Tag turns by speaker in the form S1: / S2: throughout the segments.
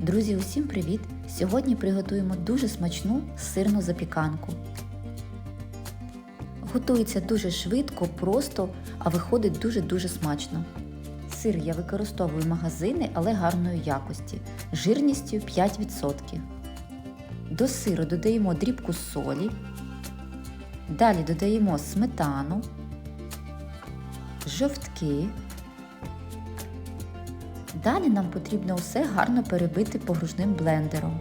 S1: Друзі, усім привіт! Сьогодні приготуємо дуже смачну сирну запіканку. Готується дуже швидко, просто, а виходить дуже-дуже смачно. Сир я використовую магазини, але гарної якості, жирністю 5%. До сиру додаємо дрібку солі. Далі додаємо сметану, жовтки. Далі нам потрібно все гарно перебити погружним блендером.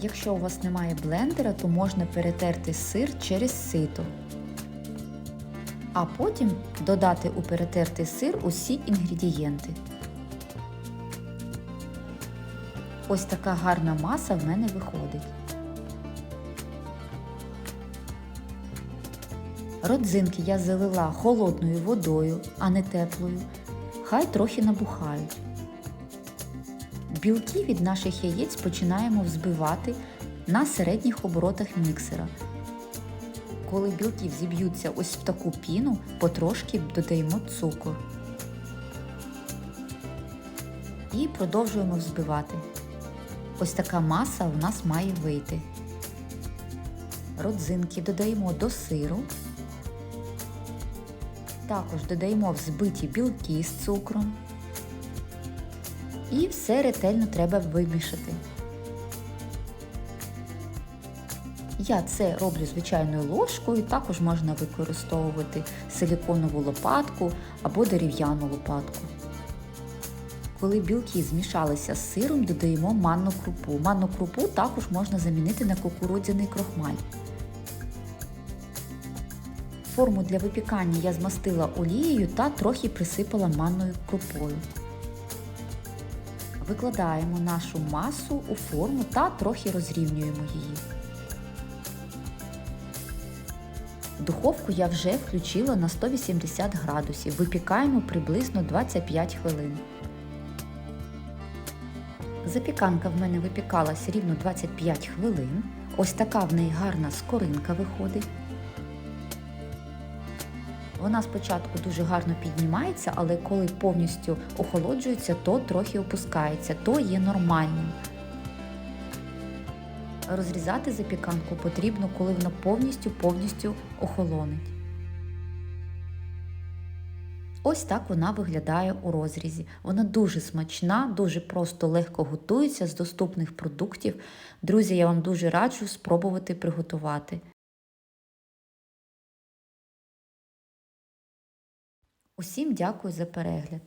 S1: Якщо у вас немає блендера, то можна перетерти сир через сито. А потім додати у перетертий сир усі інгредієнти. Ось така гарна маса в мене виходить. Родзинки я залила холодною водою, а не теплою. Хай трохи набухають. Білки від наших яєць починаємо взбивати на середніх оборотах міксера. Коли білки взіб'ються ось в таку піну, потрошки додаємо цукор. І продовжуємо взбивати. Ось така маса у нас має вийти. Родзинки додаємо до сиру. Також додаємо взбиті білки з цукром. І все ретельно треба вимішати. Я це роблю звичайною ложкою, також можна використовувати силіконову лопатку або дерев'яну лопатку. Коли білки змішалися з сиром, додаємо манну крупу. Манну крупу також можна замінити на кукурудзяний крохмаль. Форму для випікання я змастила олією та трохи присипала манною крупою. Викладаємо нашу масу у форму та трохи розрівнюємо її. Духовку я вже включила на 180 градусів. Випікаємо приблизно 25 хвилин. Запіканка в мене випікалась рівно 25 хвилин. Ось така в неї гарна скоринка виходить. Вона спочатку дуже гарно піднімається, але коли повністю охолоджується, то трохи опускається, то є нормальним. Розрізати запіканку потрібно, коли вона повністю повністю охолонить. Ось так вона виглядає у розрізі. Вона дуже смачна, дуже просто легко готується з доступних продуктів. Друзі, я вам дуже раджу спробувати приготувати. Усім дякую за перегляд!